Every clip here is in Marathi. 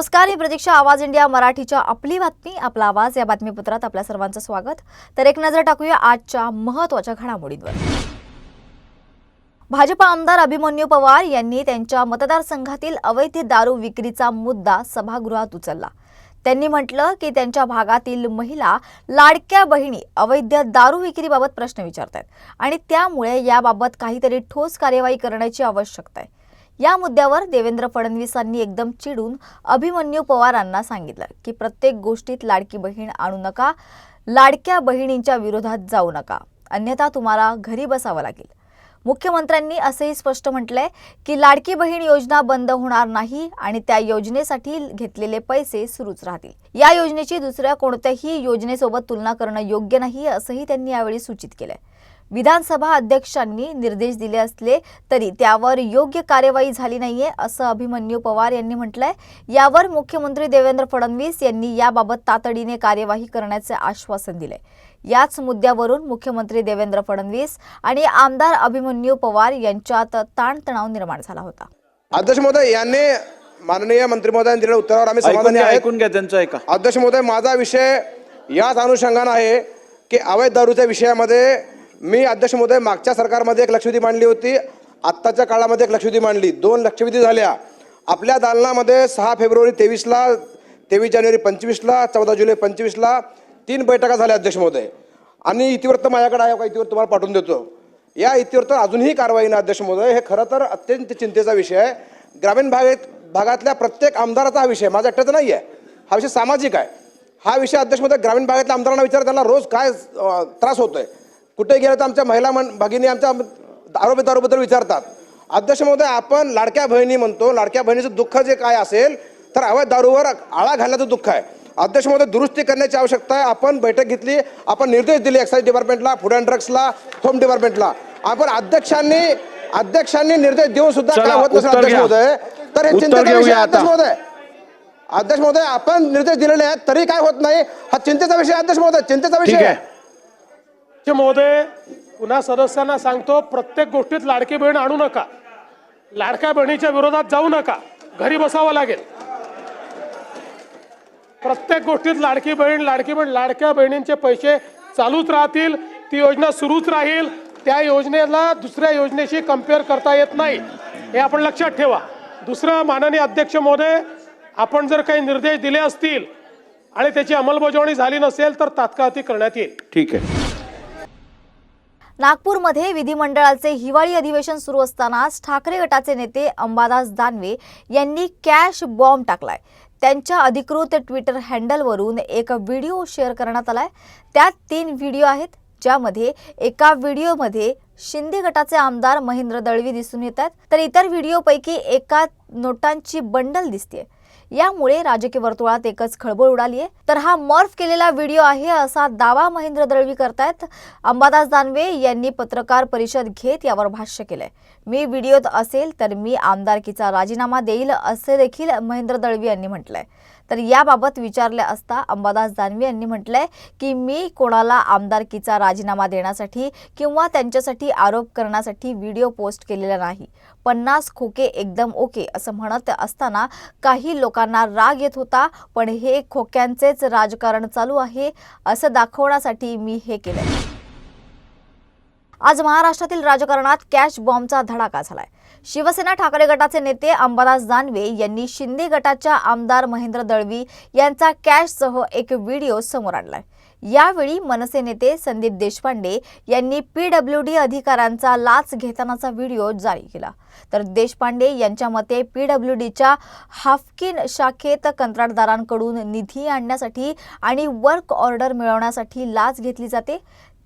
नमस्कार मी प्रतीक्षा आवाज इंडिया मराठीच्या आपली बातमी आपला आवाज या बातमीपत्रात आपल्या सर्वांचं स्वागत. तर एक नजर टाकूया आजच्या महत्त्वाच्या घडामोडींवर. भाजपा आमदार अभिमन्यू पवार यांनी त्यांच्या मतदारसंघातील अवैध दारू विक्रीचा मुद्दा सभागृहात उचलला. त्यांनी म्हटलं की त्यांच्या भागातील महिला लाडक्या बहिणी अवैध दारू विक्रीबाबत प्रश्न विचारत आहेत आणि त्यामुळे याबाबत काहीतरी ठोस कार्यवाही करण्याची आवश्यकता आहे. या मुद्द्यावर देवेंद्र फडणवीसांनी एकदम चिडून अभिमन्यू पवारांना सांगितलं की प्रत्येक गोष्टीत लाडकी बहीण आणू नका लाडक्या बहिणींच्या विरोधात जाऊ नका अन्यथा तुम्हाला घरी बसावं लागेल. मुख्यमंत्र्यांनी असंही स्पष्ट म्हटलंय की लाडकी बहीण योजना बंद होणार नाही आणि त्या योजनेसाठी घेतलेले पैसे सुरूच राहतील. या योजनेची दुसऱ्या कोणत्याही योजनेसोबत तुलना करणं योग्य नाही असंही त्यांनी यावेळी सूचित केलंय. विधानसभा अध्यक्षांनी निर्देश दिले असले तरी त्यावर योग्य कार्यवाही झाली नाहीये असं अभिमन्यू पवार यांनी म्हटलंय. यावर मुख्यमंत्री देवेंद्र फडणवीस यांनी याबाबत तातडीने कार्यवाही करण्याचे आश्वासन दिले याच मुद्द्यावरून मुख्यमंत्री देवेंद्र फडणवीस आणि आमदार अभिमन्यू पवार यांच्यात ताणतणाव निर्माण झाला होता. अध्यक्ष महोदय यांनी माननीय मंत्री महोदयांनी दिलेल्या उत्तरावर आम्ही ऐकून समाधानी ऐकून घ्या त्यांचं ऐका. अध्यक्ष महोदय माझा विषय याच अनुषंगानं आहे की अवैध दारूच्या विषयामध्ये मी अध्यक्ष महोदय मागच्या सरकारमध्ये एक लक्षवेधी मांडली होती. आत्ताच्या काळामध्ये एक लक्षवेधी मांडली. दोन लक्षवेधी झाल्या. आपल्या दालनामध्ये सहा फेब्रुवारी तेवीसला तेवीस जानेवारी पंचवीसला चौदा जुलै पंचवीसला तीन बैठका झाल्या अध्यक्ष महोदय. आणि इतिवृत्त माझ्याकडे आहे का? इतिवृत्त तुम्हाला पाठवून देतो. या इतिवृत्त अजूनही कारवाई ना अध्यक्ष महोदय. हे खरं तर अत्यंत चिंतेचा विषय आहे. ग्रामीण भागात भागातल्या प्रत्येक आमदाराचा हा विषय माझा एकट्याचा नाही आहे हा विषय सामाजिक आहे. हा विषय अध्यक्ष महोदय ग्रामीण भागातल्या आमदारांना विचार. त्यांना रोज काय त्रास त्रास होतोय? कुठे गेलं तर आमच्या महिला मन भगिनी आमच्या आरोग्य दारूबद्दल विचारतात. अध्यक्ष महोदय आपण लाडक्या बहिणी म्हणतो लाडक्या बहिणीचं दुःख जे काय असेल तर अवैध दारूवर आळा घालण्याचं दुःख आहे. अध्यक्ष महोदय दुरुस्ती करण्याची आवश्यकता आहे. आपण बैठक घेतली आपण निर्देश दिले एक्साईज डिपार्टमेंटला फूड अँड ड्रग्सला होम डिपार्टमेंटला आपण अध्यक्षांनी अध्यक्षांनी निर्देश देऊन सुद्धा काय होत नसेल अध्यक्ष. महोदय तर हे चिंतेचा विषय अध्यक्ष. महोदय. अध्यक्ष महोदय आपण निर्देश दिलेले आहेत तरी काय होत नाही. हा चिंतेचा विषय अध्यक्ष महोदय. चिंतेचा विषय आहे. महोदय पुन्हा सदस्यांना सांगतो प्रत्येक गोष्टीत लाडकी बहीण आणू नका. लाडक्या बहिणीच्या विरोधात जाऊ नका. घरी बसावं लागेल. प्रत्येक गोष्टीत लाडकी बहीण लाडकी बहीण लाडक्या बहिणींचे पैसे चालूच राहतील ती योजना सुरूच राहील. त्या योजनेला दुसऱ्या योजनेशी कंपेअर करता येत नाही. हे आपण लक्षात ठेवा. दुसरं माननीय अध्यक्ष महोदय आपण जर काही निर्देश दिले असतील आणि त्याची अंमलबजावणी झाली नसेल तर तात्काळ ती करण्यात येईल. ठीक आहे. नागपूरमध्ये विधिमंडळाचे हिवाळी अधिवेशन सुरू असतानाच ठाकरे गटाचे नेते अंबादास दानवे यांनी कॅश बॉम्ब टाकलाय. त्यांच्या अधिकृत ट्विटर हँडलवरून एक व्हिडिओ शेअर करण्यात आलाय. त्यात तीन व्हिडिओ आहेत ज्यामध्ये एका व्हिडिओमध्ये शिंदे गटाचे आमदार महेंद्र दळवी दिसून येत आहेत तर इतर व्हिडिओपैकी एका नोटांची बंडल दिसते यामुळे राजकीय वर्तुळात एकच खळबळ उडाली आहे. तर हा मॉर्फ केलेला व्हिडिओ आहे असा दावा महेंद्र दळवी करतायत. अंबादास दानवे यांनी पत्रकार परिषद घेत यावर भाष्य केलंय. मी व्हिडिओत असेल तर मी आमदारकीचा राजीनामा देईल असे देखील महेंद्र दळवी यांनी म्हटलंय. तर याबाबत विचारले असता अंबादास दानवे यांनी म्हटलंय की मी कोणाला आमदारकीचा राजीनामा देण्यासाठी किंवा त्यांच्यासाठी आरोप करण्यासाठी व्हिडिओ पोस्ट केलेला नाही. पन्नास खोके एकदम ओके असं म्हणत असताना काही लोकांना राग येत होता पण हे खोक्यांचेच राजकारण चालू आहे असं दाखवण्यासाठी मी हे केलंय. आज महाराष्ट्रातील राजकारणात कॅश बॉम्बचा धडाका झालाय. शिवसेना ठाकरे गटाचे नेते अंबादास दानवे यांनी शिंदे गटाच्या आमदार महेंद्र दळवी यांचा कॅशसह एक व्हिडिओ समोर आणलाय. यावेळी मनसे नेते संदीप देशपांडे यांनी पीडब्ल्यू डी अधिकाऱ्यांचा लाच घेतानाचा व्हिडिओ जारी केला. तर देशपांडे यांच्या मते पीडब्ल्यू डीच्या हाफकिन शाखेत कंत्राटदारांकडून निधी आणण्यासाठी आणि वर्क ऑर्डर मिळवण्यासाठी लाच घेतली जाते.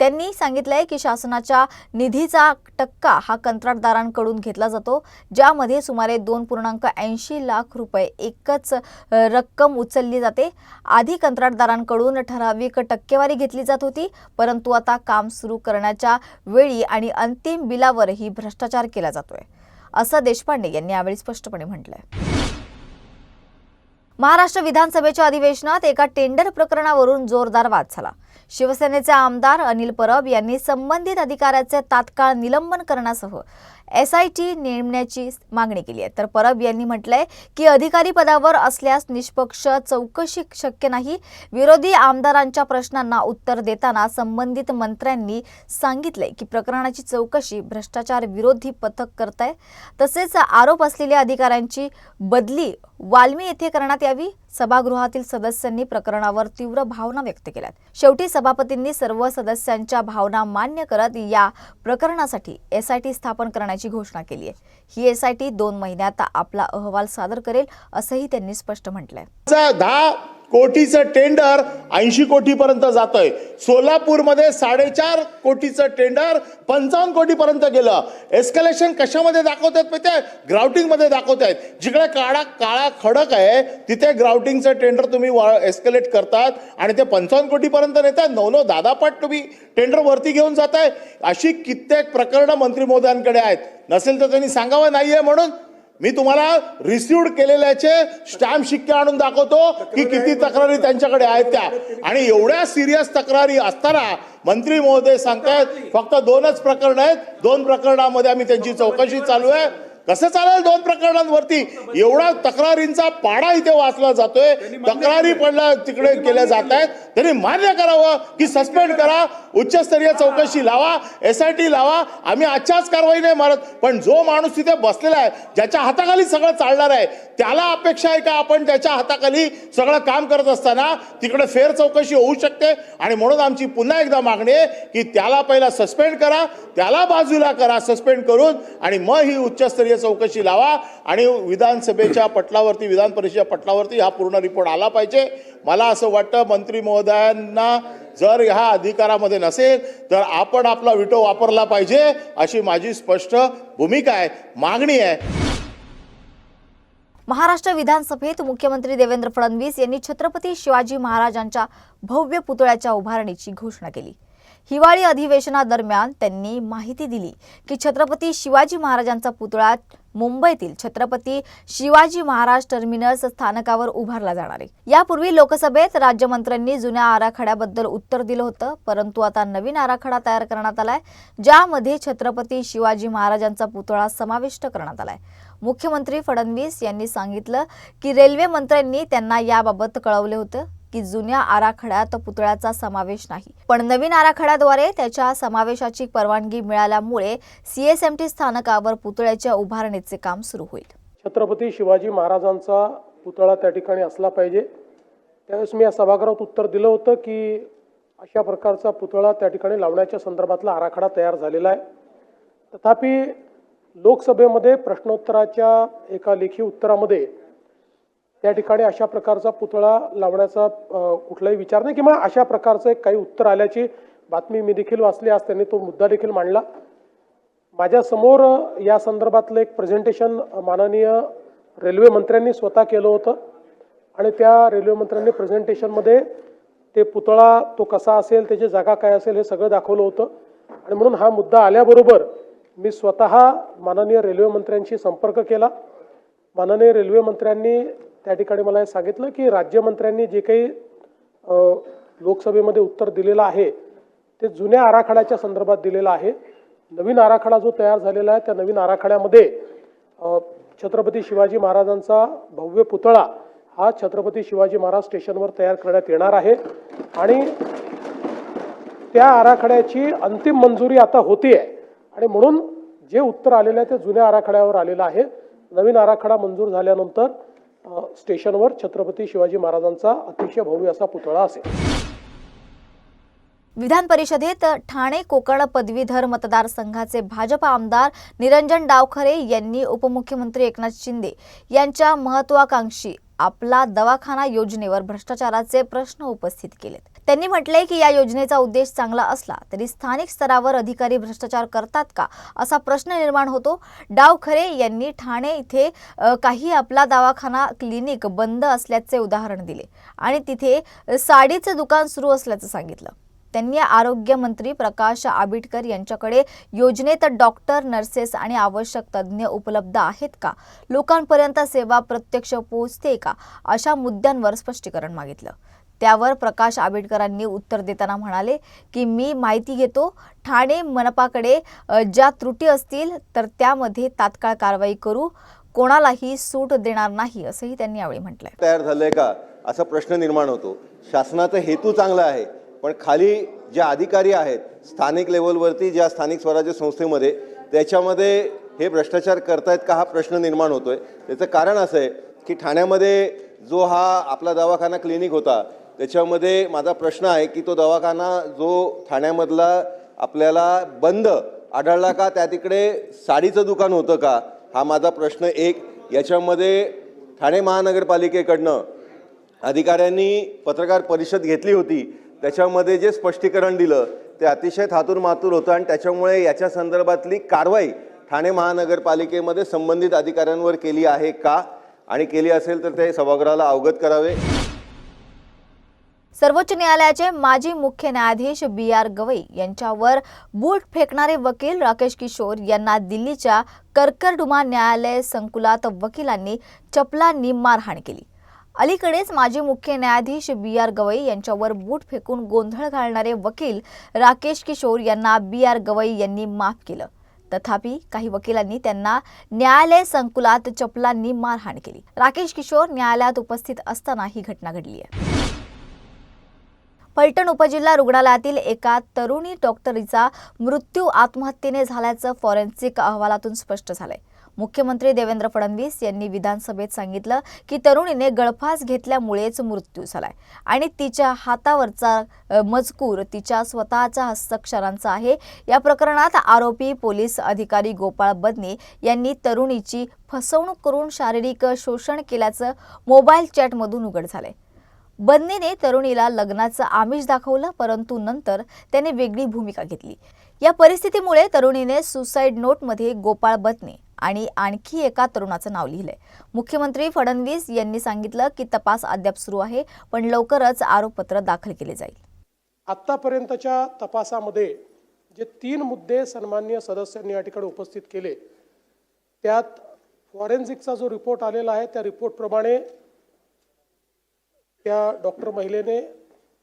त्यांनी सांगितलंय की शासनाच्या निधीचा टक्का हा कंत्राटदारांकडून घेतला जातो ज्यामध्ये सुमारे दोन पूर्णांक ऐंशी लाख रुपये एकच रक्कम उचलली जाते. आधी कंत्राटदारांकडून ठराविक टक्केवारी घेतली जात होती परंतु आता काम सुरू करण्याच्या वेळी आणि अंतिम बिलावरही भ्रष्टाचार केला जातोय. असं देशपांडे यांनी यावेळी स्पष्टपणे म्हटलंय. महाराष्ट्र विधानसभेच्या अधिवेशनात एका टेंडर प्रकरणावरून जोरदार वाद झाला. शिवसेनेचे आमदार अनिल परब यांनी संबंधित अधिकाऱ्याचे तात्काळ निलंबन करण्यासह एस आय टी नेमण्याची मागणी केली आहे. तर परब यांनी म्हटलंय की अधिकारी पदावर असल्यास निष्पक्ष चौकशी शक्य नाही. विरोधी आमदारांच्या प्रश्नांना उत्तर देताना संबंधित मंत्र्यांनी सांगितलंय की प्रकरणाची चौकशी भ्रष्टाचार विरोधी पथक करत आहे तसेच आरोप असलेल्या अधिकाऱ्यांची बदली वाल्मी येथे करण्यात यावी. सभागृहातील सदस्यांनी प्रकरणावर तीव्र भावना व्यक्त केल्यात. शेवटी सभापतींनी सर्व सदस्यांच्या भावना मान्य करत या प्रकरणासाठी एसआयटी स्थापन करण्याची घोषणा केली आहे. ही एसआयटी दोन महिन्यात आपला अहवाल सादर करेल असंही त्यांनी स्पष्ट म्हटलंय. कोटीचं टेंडर ऐंशी कोटीपर्यंत जातंय. सोलापूरमध्ये साडेचार कोटीचं टेंडर पंचावन्न कोटीपर्यंत गेलं. एस्कलेशन कशामध्ये दाखवत आहेत माहिती ग्राउटिंगमध्ये दाखवत आहेत जिकडे काळा काळा खडक आहे तिथे ग्राउटिंगचं टेंडर तुम्ही एस्कलेट करतात आणि ते पंचावन्न कोटीपर्यंत नेतात नऊ नऊ दादापाट तुम्ही टेंडर वरती घेऊन आहे अशी कित्येक प्रकरणं मंत्री महोदयांकडे आहेत. नसेल तर त्यांनी सांगावं नाही आहे म्हणून मी तुम्हाला रिसिव्ड केलेल्याचे स्टॅम्प शिक्के आणून दाखवतो की किती तक्रारी त्यांच्याकडे आहेत त्या. आणि एवढ्या सिरियस तक्रारी असताना मंत्री महोदय सांगतायत फक्त दोनच प्रकरण आहेत. दोन प्रकरणामध्ये आम्ही त्यांची चौकशी चालू आहे. कसं चालेल दोन प्रकरणांवरती? एवढा तक्रारींचा पाडा इथे वाचला जातोय. तक्रारी पडल्या तिकडे केल्या जात आहेत. त्यांनी मान्य करावं की सस्पेंड करा उच्चस्तरीय चौकशी लावा एस आय टी लावा. आम्ही आजच्याच कारवाई नाही मारत. पण जो माणूस तिथे बसलेला आहे ज्याच्या हाताखाली सगळं चालणार आहे त्याला अपेक्षा आहे का आपण त्याच्या हाताखाली सगळं काम करत असताना तिकडे फेर चौकशी होऊ शकते? आणि म्हणून आमची पुन्हा एकदा मागणी आहे की त्याला पहिला सस्पेंड करा त्याला बाजूला करा सस्पेंड करून आणि मग ही उच्चस्तरीय चौकशी लावा आणि विधानसभेच्या पटलावरती विधान परिषदेच्या पटलावरती हा पूर्ण रिपोर्ट आला पाहिजे. मला असं वाटतं मंत्री महोदयांना जर ह्या अधिकारामध्ये नसेल तर आपण आपला विटो वापरला पाहिजे अशी माझी स्पष्ट भूमिका आहे मागणी आहे. महाराष्ट्र विधानसभेत मुख्यमंत्री देवेंद्र फडणवीस यांनी छत्रपती शिवाजी महाराजांच्या भव्य पुतळ्याच्या उभारणीची घोषणा केली. हिवाळी अधिवेशनादरम्यान त्यांनी माहिती दिली की छत्रपती शिवाजी महाराजांचा पुतळा मुंबईतील छत्रपती शिवाजी महाराज टर्मिनस स्थानकावर उभारला जाणार आहे. यापूर्वी लोकसभेत राज्यमंत्र्यांनी जुन्या आराखड्याबद्दल उत्तर दिलं होतं परंतु आता नवीन आराखडा तयार करण्यात आलाय ज्यामध्ये छत्रपती शिवाजी महाराजांचा पुतळा समाविष्ट करण्यात आलाय. मुख्यमंत्री फडणवीस यांनी सांगितलं की रेल्वे मंत्र्यांनी त्यांना याबाबत कळवले होतं. की जुन्या आराखड्यात पुतळ्याचा समावेश नाही. पण नवीन आराखड्याद्वारे त्याच्या समावेशाची परवानगी मिळाल्यामुळे सीएसएमटी स्थानकावर पुतळ्याच्या उभारणीचे काम सुरू होईल. छत्रपती शिवाजी महाराजांचा पुतळा त्या ठिकाणी असला पाहिजे. त्यावेळेस मी या सभागृहात उत्तर दिलं होतं की अशा प्रकारचा पुतळा त्या ठिकाणी लावण्याच्या संदर्भातला आराखडा तयार झालेला आहे. तथापि लोकसभेमध्ये प्रश्नोत्तराच्या एका लेखी उत्तरामध्ये त्या ठिकाणी अशा प्रकारचा पुतळा लावण्याचा कुठलाही विचार नाही किंवा अशा प्रकारचं एक काही उत्तर आल्याची बातमी मी देखील वाचली आज त्यांनी तो मुद्दा देखील मांडला. माझ्यासमोर या संदर्भातलं एक प्रेझेंटेशन माननीय रेल्वे मंत्र्यांनी स्वतः केलं होतं आणि त्या रेल्वे मंत्र्यांनी प्रेझेंटेशनमध्ये ते पुतळा तो कसा असेल त्याची जागा काय असेल हे सगळं दाखवलं होतं. आणि म्हणून हा मुद्दा आल्याबरोबर मी स्वतः माननीय रेल्वे मंत्र्यांशी संपर्क केला. माननीय रेल्वे मंत्र्यांनी त्या ठिकाणी मला सांगितलं की राज्यमंत्र्यांनी जे काही लोकसभेमध्ये उत्तर दिलेलं आहे ते जुन्या आराखड्याच्या संदर्भात दिलेलं आहे. नवीन आराखडा जो तयार झालेला आहे त्या नवीन आराखड्यामध्ये छत्रपती शिवाजी महाराजांचा भव्य पुतळा हा छत्रपती शिवाजी महाराज स्टेशनवर तयार करण्यात येणार आहे. आणि त्या आराखड्याची अंतिम मंजुरी आता होती आहे आणि म्हणून जे उत्तर आलेलं आहे ते जुन्या आराखड्यावर आलेलं आहे. नवीन आराखडा मंजूर झाल्यानंतर स्टेशनवर छत्रपती शिवाजी महाराजांचा अतिशय भव्य असा पुतळा असेल. विधान परिषदेत ठाणे कोकण पदवीधर मतदारसंघाचे भाजप आमदार निरंजन डावखरे यांनी उपमुख्यमंत्री एकनाथ शिंदे यांच्या महत्वाकांक्षी आपला दवाखाना योजनेवर भ्रष्टाचाराचे प्रश्न उपस्थित केलेत. त्यांनी म्हटलंय की या योजनेचा उद्देश चांगला असला तरी स्थानिक स्तरावर अधिकारी भ्रष्टाचार करतात का असा प्रश्न निर्माण होतो. डावखरे यांनी ठाणे इथे काही आपला दवाखाना क्लिनिक बंद असल्याचे उदाहरण दिले आणि तिथे साडीचं दुकान सुरू असल्याचं सांगितलं. त्यांनी आरोग्यमंत्री प्रकाश आबिटकर यांच्याकडे योजनेत डॉक्टर नर्सेस आणि आवश्यक तज्ज्ञ उपलब्ध आहेत का? लोकांपर्यंत सेवा प्रत्यक्ष पोहोचते का? अशा मुद्द्यांवर स्पष्टीकरण मागितलं. त्यावर प्रकाश आंबेडकरांनी उत्तर देताना म्हणाले की मी माहिती घेतो ठाणे मनपाकडे ज्या त्रुटी असतील तर त्यामध्ये तात्काळ कारवाई करू. कोणालाही सूट देणार नाही असंही त्यांनी यावेळी म्हटलंय. तयार झालंय का? असा प्रश्न निर्माण होतो. शासनाचा हेतू चांगला आहे पण खाली ज्या अधिकारी आहेत स्थानिक लेवलवरती ज्या स्थानिक स्वराज्य संस्थेमध्ये त्याच्यामध्ये हे भ्रष्टाचार करतायत का हा प्रश्न निर्माण होतोय? त्याचं कारण असं आहे की ठाण्यामध्ये जो हा आपला दवाखाना क्लिनिक होता त्याच्यामध्ये माझा प्रश्न आहे की तो दवाखाना जो ठाण्यामधला आपल्याला बंद आढळला का? त्या तिकडे साडीचं दुकान होतं का? हा माझा प्रश्न एक. याच्यामध्ये ठाणे महानगरपालिकेकडनं अधिकाऱ्यांनी पत्रकार परिषद घेतली होती. त्याच्यामध्ये जे स्पष्टीकरण दिलं ते अतिशय थातूर मातूर होतं आणि त्याच्यामुळे याच्या संदर्भातली कारवाई ठाणे महानगरपालिकेमध्ये संबंधित अधिकाऱ्यांवर केली आहे का? आणि केली असेल तर ते सभागृहाला अवगत करावे. सर्वोच्च न्यायालयाचे माजी मुख्य न्यायाधीश बी आर गवई यांच्यावर बूट फेकणारे वकील राकेश किशोर यांना दिल्लीच्या कर्करडुमा न्यायालय संकुलात वकिलांनी चपलांनी मारहाण केली. अलीकडेच माजी मुख्य न्यायाधीश बी आर गवई यांच्यावर बूट फेकून गोंधळ घालणारे वकील राकेश किशोर यांना बी आर गवई यांनी माफ केलं. तथापि काही वकिलांनी त्यांना न्यायालय संकुलात चपलांनी मारहाण केली. राकेश किशोर न्यायालयात उपस्थित असताना ही घटना घडली आहे. फलटण उपजिल्हा रुग्णालयातील एका तरुणी डॉक्टरीचा मृत्यू आत्महत्येने झाल्याचं फॉरेन्सिक अहवालातून स्पष्ट झालंय. मुख्यमंत्री देवेंद्र फडणवीस यांनी विधानसभेत सांगितलं की तरुणीने गळफास घेतल्यामुळेच मृत्यू झालाय आणि तिच्या हातावरचा मजकूर तिच्या स्वतःच्या हस्ताक्षरांचा आहे. या प्रकरणात आरोपी पोलीस अधिकारी गोपाळ बदने यांनी तरुणीची फसवणूक करून शारीरिक शोषण केल्याचं मोबाईल चॅटमधून उघड झालंय. बन्नीने तरुणीला लग्नाचं आमिष दाखवलं परंतु नंतर त्याने वेगळी भूमिका घेतली. या परिस्थितीमुळे तरुणीने सुसाईड नोटमध्ये गोपाळ बदने आणि आणखी एका तरुणाचं नाव लिहिलंय. मुख्यमंत्री फडणवीस यांनी सांगितलं की तपास अद्याप सुरू आहे पण लवकरच आरोपपत्र दाखल केले जाईल. आत्तापर्यंतच्या तपासामध्ये जे तीन मुद्दे सन्मान्य सदस्यांनी या ठिकाणी उपस्थित केले त्यात फॉरेन्सिकचा जो रिपोर्ट आलेला आहे त्या रिपोर्टप्रमाणे त्या डॉक्टर महिलेने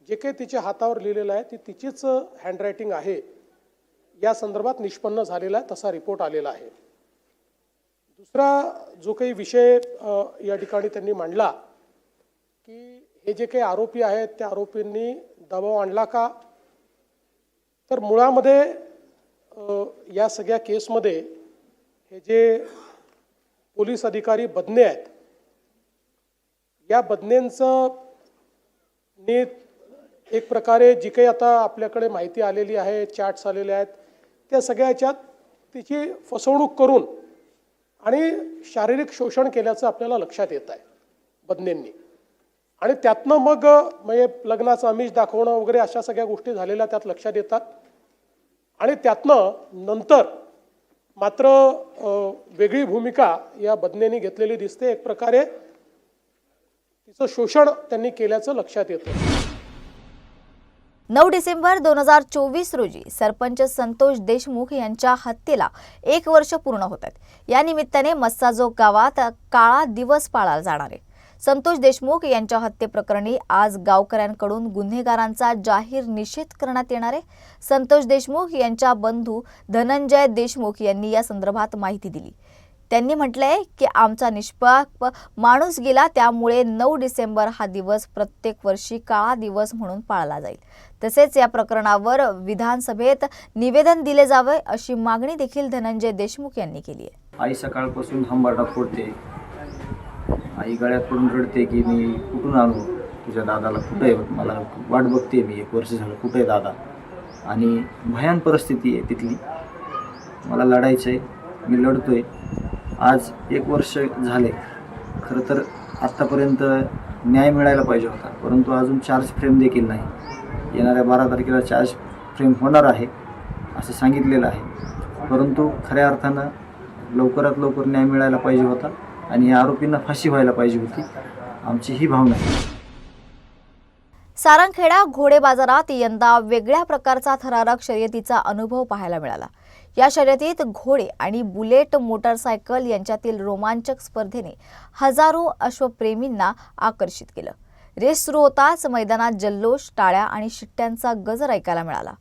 जे काही तिच्या हातावर लिहिलेलं आहे ती तिचीच हँडरायटिंग आहे. या संदर्भात निष्पन्न झालेला आहे तसा रिपोर्ट आलेला आहे. दुसरा जो काही विषय या ठिकाणी त्यांनी मांडला की हे जे काही आरोपी आहेत त्या आरोपींनी दबाव आणला का? तर मुळामध्ये या सगळ्या केसमध्ये हे जे पोलीस अधिकारी बदने आहेत या बदनेंचं नी एक प्रकारे जी काही आता आपल्याकडे माहिती आलेली आहे चॅट्स आलेले आहेत त्या सगळ्या तिची फसवणूक करून आणि शारीरिक शोषण केल्याचं आपल्याला लक्षात येत आहे बदनेंनी. आणि त्यातनं मग म्हणजे लग्नाचं आमिष दाखवणं वगैरे अशा सगळ्या गोष्टी झालेल्या त्यात लक्षात येतात. आणि त्यातनं नंतर मात्र वेगळी भूमिका या बदनेनी घेतलेली दिसते. एक प्रकारे तिचं शोषण त्यांनी केल्याचं लक्षात येतं. नऊ डिसेंबर दोन हजार चोवीस रोजी सरपंच संतोष देशमुख यांच्या हत्येला एक वर्ष पूर्ण होत आहेत. या निमित्ताने मस्साजोग गावात काळा दिवस पाळला जाणार आहे. संतोष देशमुख यांच्या हत्येप्रकरणी आज गावकऱ्यांकडून गुन्हेगारांचा जाहीर निषेध करण्यात येणार आहे. संतोष देशमुख यांच्या बंधू धनंजय देशमुख यांनी या संदर्भात माहिती दिली. त्यांनी म्हटलंय की आमचा निष्पाप माणूस गेला त्यामुळे नऊ डिसेंबर हा दिवस प्रत्येक वर्षी काळा दिवस म्हणून पाळला जाईल. तसेच या प्रकरणावर विधानसभेत निवेदन दिले जावे अशी मागणी देखील धनंजय देशमुख यांनी केली आहे. आई सकाळपासून हंबारडा फोडते. आई गळ्यात पडून रडते की मी कुठून आणू? तुझ्या दादाला कुठं? आहे मला वाट बघते मी एक वर्ष झालं. कुठं आहे दादा? आणि भयान परिस्थिती आहे तिथली. मला लढायचं आहे मी लढतोय. आज एक वर्ष झाले. खरं तर आत्तापर्यंत न्याय मिळायला पाहिजे होता. परंतु अजून चार्ज फ्रेम देखील नाही. येणाऱ्या बारा तारखेला चार्ज फ्रेम होणार आहे असं सांगितलेलं आहे. परंतु खऱ्या अर्थानं लवकरात लवकर न्याय मिळायला पाहिजे होता आणि या आरोपींना फाशी व्हायला पाहिजे होती आमची ही भावना आहे. सारंगखेडा घोडे बाजारात यंदा वेगळ्या प्रकारचा थरारक शर्यतीचा अनुभव पाहायला मिळाला. या शर्यतीत घोडे आणि बुलेट मोटारसायकल यांच्यातील रोमांचक स्पर्धेने हजारो अश्वप्रेमींना आकर्षित केलं. रेस सुरू होताच मैदानात जल्लोष टाळ्या आणि शिट्ट्यांचा गजर ऐकायला मिळाला.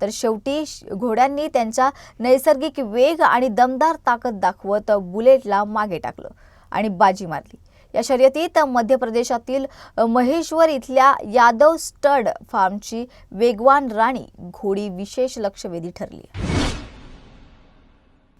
तर शेवटी घोड्यांनी त्यांच्या नैसर्गिक वेग आणि दमदार ताकद दाखवत बुलेटला मागे टाकलं आणि बाजी मारली. या शर्यतीत मध्य प्रदेशातील महेश्वर इथल्या यादव स्टड फार्मची वेगवान राणी घोडी विशेष लक्षवेधी ठरली.